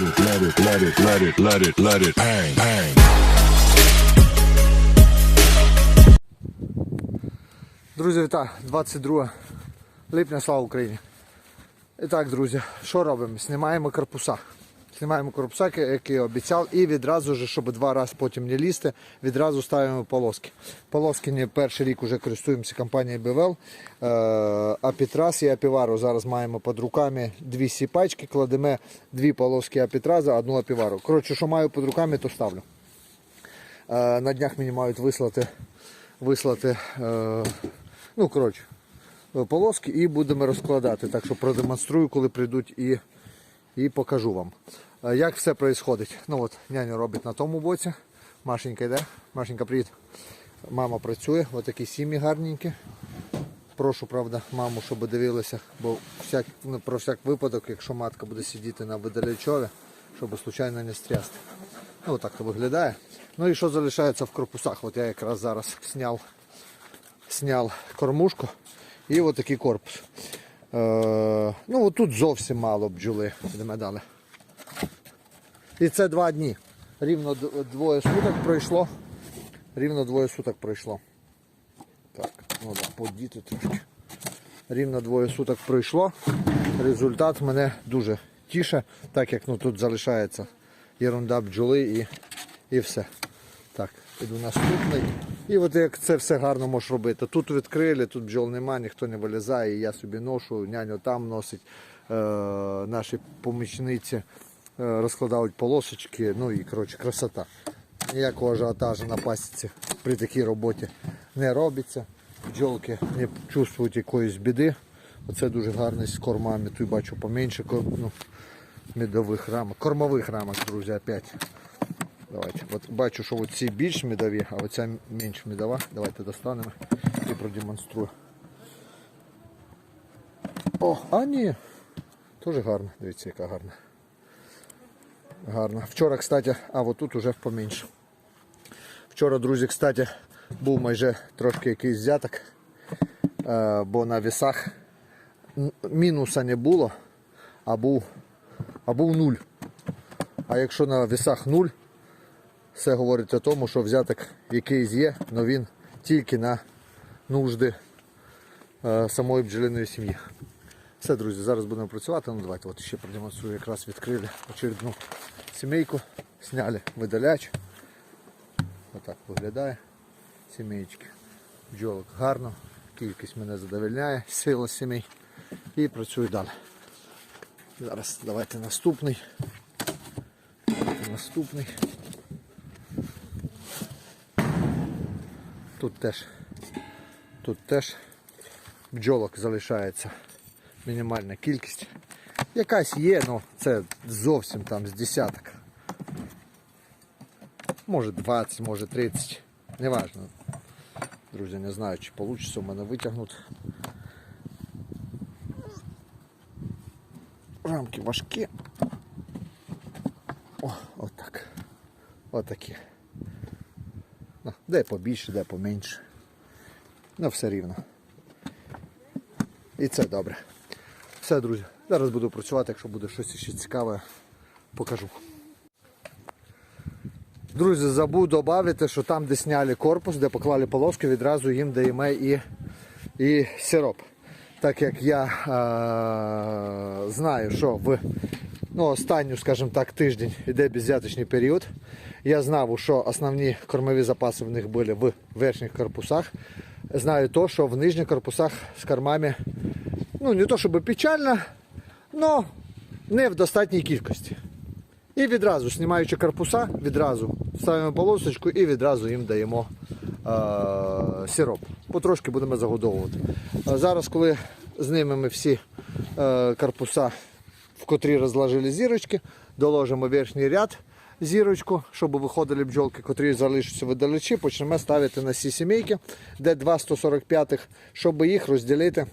let it, let it, let it, let it, let it bang, bang. Друзі, вітаю! 22 липня, слава Україні! І так, друзі, що робимо? Знімаємо корпуса. Знімаємо корпуса, які- які обіцяв, і відразу ж, щоб два рази потім не лізти, відразу ставимо полоски. Полоски не перший рік вже користуємося компанією BWL. Е, Апітрас і Апівару. Зараз маємо під руками дві сіпачки, кладемо дві полоски Апітраза, одну Апівару. Коротше, що маю під руками, то ставлю. Е, На днях мені мають вислати, вислати е, ну, коротше, полоски і будемо розкладати. Так що продемонструю, коли прийдуть і, і покажу вам. Е, Як все відбувається. Ну от, няня робить на тому боці. Машенька йде. Машенька, привіт. Мама працює, отакі сім'ї гарненькі. Прошу, правда, маму, щоб дивилися, бо всяк, ну, про всяк випадок, якщо матка буде сидіти на видалячові, щоб случайно не стрясти. Ну, так то виглядає. Ну і що залишається в корпусах? От я якраз зараз зняв, зняв кормушку і от такий корпус. Е, ну, тут зовсім мало бджоли, йдемо далі. І це два дні. Рівно двоє суток пройшло. Рівно двоє суток пройшло. Так, треба подіти трошки. Рівно двоє суток пройшло. Результат мене дуже тіше, так як ну, тут залишається ерунда бджоли і, і все. Так, іду наступний. І от як це все гарно можеш робити. Тут відкрили, тут бджол нема, ніхто не вилізає, я собі ношу, няню там носить. Е, наші помічниці е, розкладають полосочки, ну і коротше красота. Ніякого ажіотажу на пасіці при такій роботі не робиться. Бджолки не чувствують якоїсь біди. Оце дуже гарний з кормами. Тут бачу поменше ну, медових рамок. Кормових рамок, друзі, опять. Давайте. От бачу, що ці більш медові, а оця менш медова. Давайте достанемо і продемонструю. О, а ні. Теж гарно. Дивіться, яка гарна. Гарно. Вчора, кстати, а от тут уже поменше. Вчора, друзі, кстати, був майже трошки якийсь взяток, е, бо на вісах мінуса не було, а був, а був нуль. А якщо на вісах нуль, все говорить о тому, що взяток якийсь є, але він тільки на нужди е, самої бджолиної сім'ї. Все, друзі, зараз будемо працювати. Ну, давайте от ще продемонструю. Якраз відкрили очередну сімейку, сняли видаляч. Отак виглядає сімейки. Бджолок гарно, кількість мене задовольняє, сила сімей. І працюю далі. Зараз давайте наступний. Наступний. Тут теж, тут теж бджолок залишається мінімальна кількість. Якась є, але це зовсім там з десяток. Може 20, може 30. Неважно. Друзі, не знаю, чи вийде у мене витягнути. Рамки важкі. О, отак. Отакі. Ну, де побільше, де поменше. Ну, все рівно. І це добре. Все, друзі. Зараз буду працювати, якщо буде щось ще цікаве, покажу. Друзі, забув додати, що там, де сняли корпус, де поклали полоски, відразу їм даємо і, і сироп. Так як я е, знаю, що в ну, останню, скажімо так, тиждень йде беззяточний період. Я знав, що основні кормові запаси в них були в верхніх корпусах. Знаю то, що в нижніх корпусах з кормами, ну не то щоб печально, але не в достатній кількості. І відразу, знімаючи корпуса, відразу ставимо полосочку і відразу їм даємо е- сироп. Потрошки будемо загодовувати. Зараз, коли знімемо всі е- корпуса, котрі розложили зірочки, доложимо верхній ряд зірочку, щоб виходили бджолки, котрі залишаться видалечі, почнемо ставити на всі сімейки, де 2 145, щоб їх розділити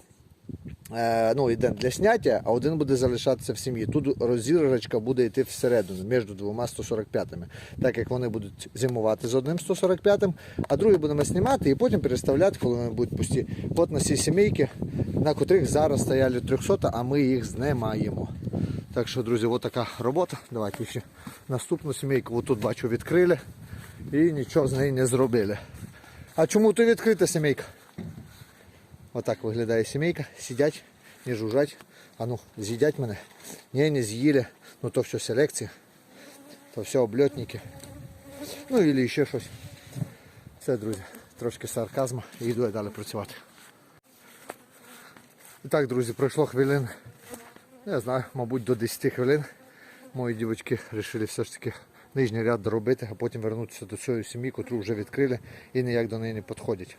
Е, ну, йде для сняття, а один буде залишатися в сім'ї. Тут розірочка буде йти всередину між двома 145-ми, так як вони будуть зимувати з одним 145-м, а другий будемо знімати і потім переставляти, коли вони будуть пусті. От на ці сімейки, на котрих зараз стояли 300, а ми їх знімаємо. Так що, друзі, от така робота. Давайте ще наступну сімейку. От тут бачу відкрили і нічого з неї не зробили. А чому тут відкрита сімейка? Отак виглядає сімейка. Сидять, не жужжать. А ну, з'їдять мене. Ні, не з'їли. Ну то все селекція. То все обльотники. Ну і ще щось. Все, друзі, трошки сарказму і йду я далі працювати. І так, друзі, пройшло хвилин, я знаю, мабуть, до 10 хвилин. Мої дівчатки вирішили все ж таки нижній ряд доробити, а потім вернутися до цієї сім'ї, яку вже відкрили і ніяк до неї не підходять.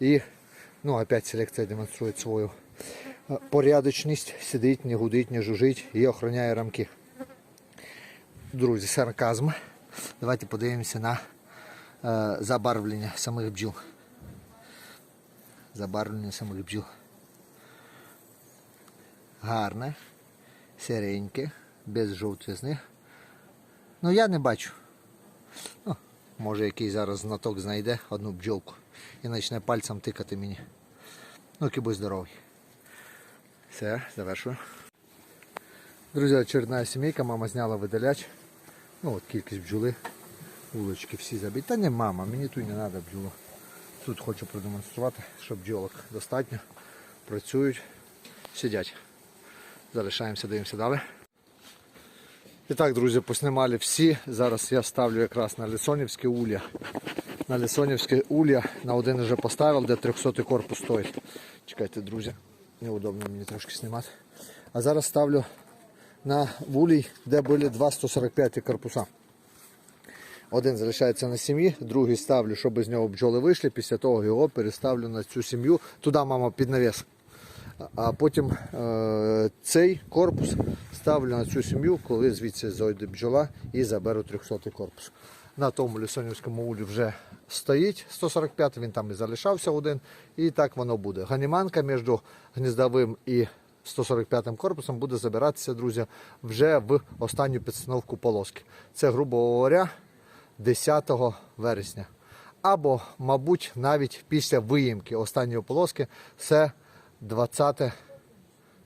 І ну, опять селекція демонструє свою е, порядочність, сидить, не гудить, не жужить і охороняє рамки. Друзі, сарказм. Давайте подивимося на е, забарвлення самих бджіл. Забарвлення самих бджіл. Гарне, сиреньке, без жовтизни. Ну я не бачу. Ну, може який зараз знаток знайде одну бджолку і почне пальцем тикати мені. Ну, будь здоровий. Все, завершую. Друзі, очередна сімейка, мама зняла видаляч. Ну от кількість бджоли. Вулочки всі забиті. Та не мама, мені тут не треба бджолу. Тут хочу продемонструвати, що бджолок достатньо. Працюють, сидять. Залишаємося, дивимося далі. І так, друзі, поснімали всі. Зараз я ставлю якраз на Лисонівське улья. На Лисонівське улья на один вже поставив, де 300 корпус стоїть. Чекайте, друзі, неудобно мені трошки знімати. А зараз ставлю на вулій, де були два 145 корпуса. Один залишається на сім'ї, другий ставлю, щоб з нього бджоли вийшли. Після того його переставлю на цю сім'ю. Туди мама під навіс. А потім е, цей корпус ставлю на цю сім'ю, коли звідси зайде бджола і заберу 300 корпус. На тому лісонівському улі вже стоїть 145, він там і залишався один. І так воно буде. Ганіманка між гніздовим і 145 корпусом буде забиратися, друзі, вже в останню підстановку полоски. Це, грубо говоря, 10 вересня. Або, мабуть, навіть після виїмки останньої полоски це 20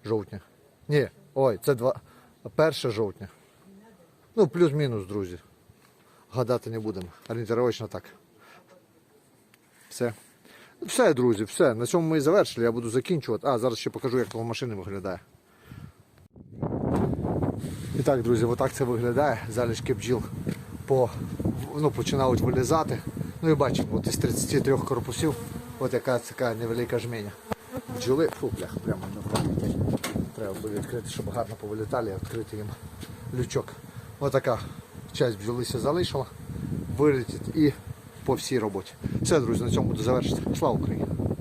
жовтня. Ні, ой, це 2, 1 жовтня. Ну, плюс-мінус, друзі. Гадати не будемо. Орієнтировочно так. Все. Все, друзі, все. На цьому ми і завершили. Я буду закінчувати. А, зараз ще покажу, як того машини виглядає. І так, друзі, отак це виглядає. Залишки бджіл по, ну, починають вилізати. Ну і бачимо, от із 33 корпусів, от яка така невелика жменя. Бджоли, фу, блях, прямо на вході. Треба було відкрити, щоб гарно повилітали, відкрити їм лючок. Отака часть бджолися залишила, вилетить і по всій роботі. Все, друзі, на цьому буду завершити. Слава Україні!